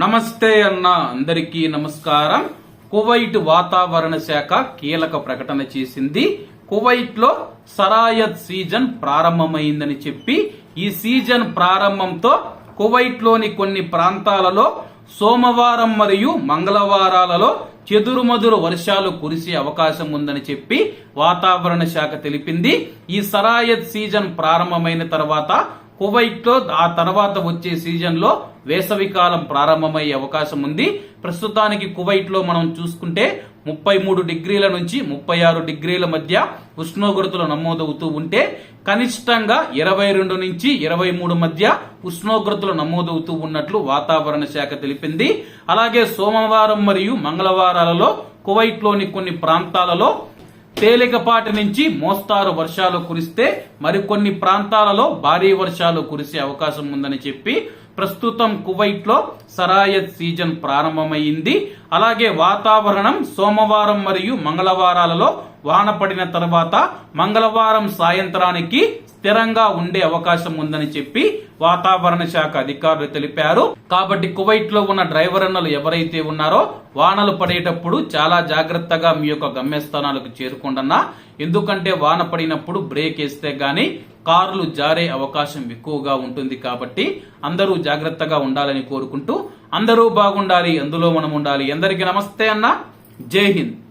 నమస్తే అన్న అందరికీ నమస్కారం. కువైట్ వాతావరణ శాఖ కీలక ప్రకటన చేసింది. కువైట్లో సరాయత్ సీజన్ ప్రారంభమైందని చెప్పి ఈ సీజన్ ప్రారంభంతో కువైట్లోని కొన్ని ప్రాంతాలలో సోమవారం మరియు మంగళవారాలలో చెదురుమదురు వర్షాలు కురిసే అవకాశం ఉందని చెప్పి వాతావరణ శాఖ తెలిపింది. ఈ సరాయత్ సీజన్ ప్రారంభమైన తర్వాత కువైట్లో ఆ తర్వాత వచ్చే సీజన్లో వేసవి కాలం ప్రారంభమయ్యే అవకాశం ఉంది. ప్రస్తుతానికి కువైట్లో మనం చూసుకుంటే ముప్పై మూడు డిగ్రీల నుంచి ముప్పై ఆరు డిగ్రీల మధ్య ఉష్ణోగ్రతలు నమోదవుతూ ఉంటే కనిష్టంగా ఇరవై రెండు నుంచి ఇరవై మూడు మధ్య ఉష్ణోగ్రతలు నమోదవుతూ ఉన్నట్లు వాతావరణ శాఖ తెలిపింది. అలాగే సోమవారం మరియు మంగళవారాలలో కువైట్లోని కొన్ని ప్రాంతాలలో తేలికపాటి నుంచి మోస్తారు వర్షాలు కురిస్తే మరికొన్ని ప్రాంతాలలో భారీ వర్షాలు కురిసే అవకాశం ఉందని చెప్పి ప్రస్తుతం కువైట్లో సరాయత్ సీజన్ ప్రారంభమైంది. అలాగే వాతావరణం సోమవారం మరియు మంగళవారాలలో వాన పడిన తర్వాత మంగళవారం సాయంత్రానికి స్థిరంగా ఉండే అవకాశం ఉందని చెప్పి వాతావరణ శాఖ అధికారులు తెలిపారు. కాబట్టి కువైట్లో ఉన్న డ్రైవర్ అన్నలు ఎవరైతే ఉన్నారో వానలు పడేటప్పుడు చాలా జాగ్రత్తగా మీ యొక్క గమ్యస్థానాలకు చేరుకుండన్నా. ఎందుకంటే వాన పడినప్పుడు బ్రేక్ వేస్తే గాని కార్లు జారే అవకాశం ఎక్కువగా ఉంటుంది కాబట్టి అందరూ జాగ్రత్తగా ఉండాలని కోరుకుంటూ అందరూ బాగుండాలి అందులో మనం ఉండాలి. అందరికీ నమస్తే అన్న. జై హింద్.